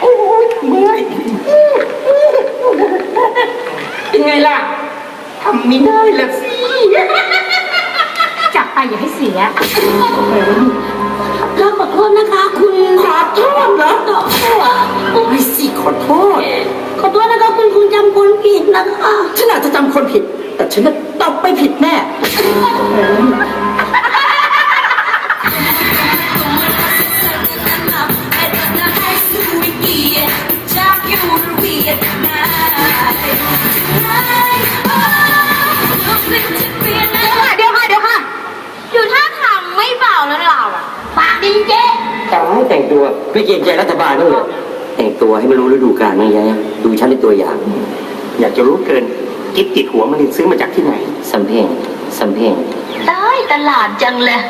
โอ้ยเมื่อยเป็นไงล่ะทำไม่ได้ละสิจับไปอย่าให้เสียเราขอโทษนะคะ คุณขอโทษเหรอไม่สิขอโทษ ขอโทษนะคะคุณคุณจำคนผิดนะคะ ฉันอาจจะจำคนผิด แต่ฉันน่ะ เดี๋ยวค่ะเดี๋ยวค่ะเดี๋ยวค่ะอยู่ท่าทางไม่เบาแล้วเราอะปากดีเจ๊แต่ให้แต่งตัวไม่เกรงใจรัฐบาลด้วยเหรอแต่งตัวให้มันรู้ฤดูกาลมั้างแย่ดูฉันเป็นตัวอย่าง อยากจะรู้เกินกิ๊บติดหัวมันซื้อมาจากที่ไหนสำเพ็งสำเพ็งได้ตลาดจังเลย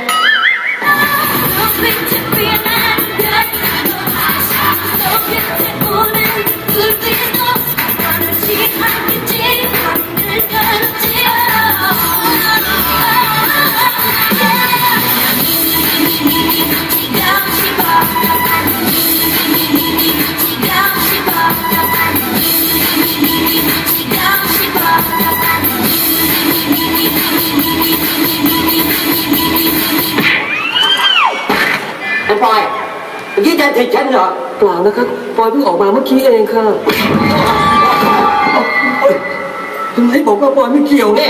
ปอยเมื่อกี้แกถิดฉันเหรอเปล่านะครับปอยเพิ่งออกมาเมื่อกี้เองค่ะทำไมบอกว่าปอยไม่เกี่ยวไง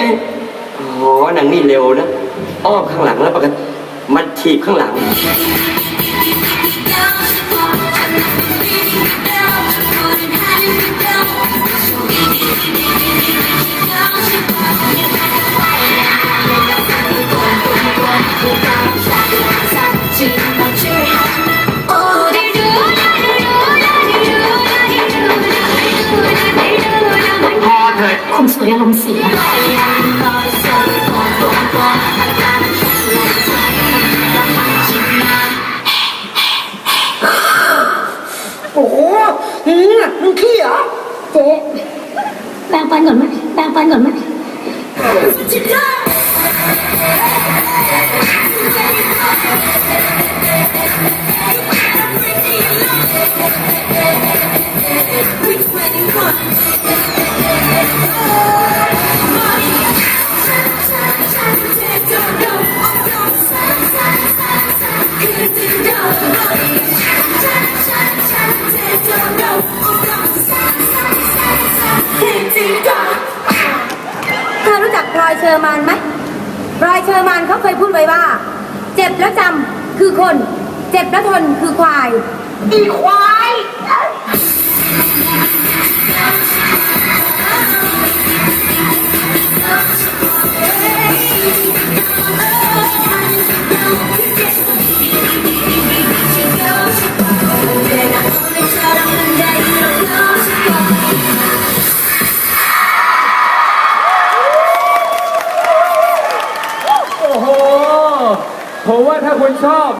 อ๋อนางนี่เร็วนะ อ้อมข้างหลังแล้วประกันมันถีบข้างหลัง เถิดคมสวยอารมณ์เสียโอ้โหอืมมึงขี้เหรอเจ๊แปรงฟันก่อนไหมแปรงฟันก่อนไหมเธ อยเชอร์มานไหมรอยเชอร์มานเขาเคยพูดไว้ว่า เจ็บแล้วจำคือคน เจ็บแล้วทนคือควาย อีควาย คุณชอบ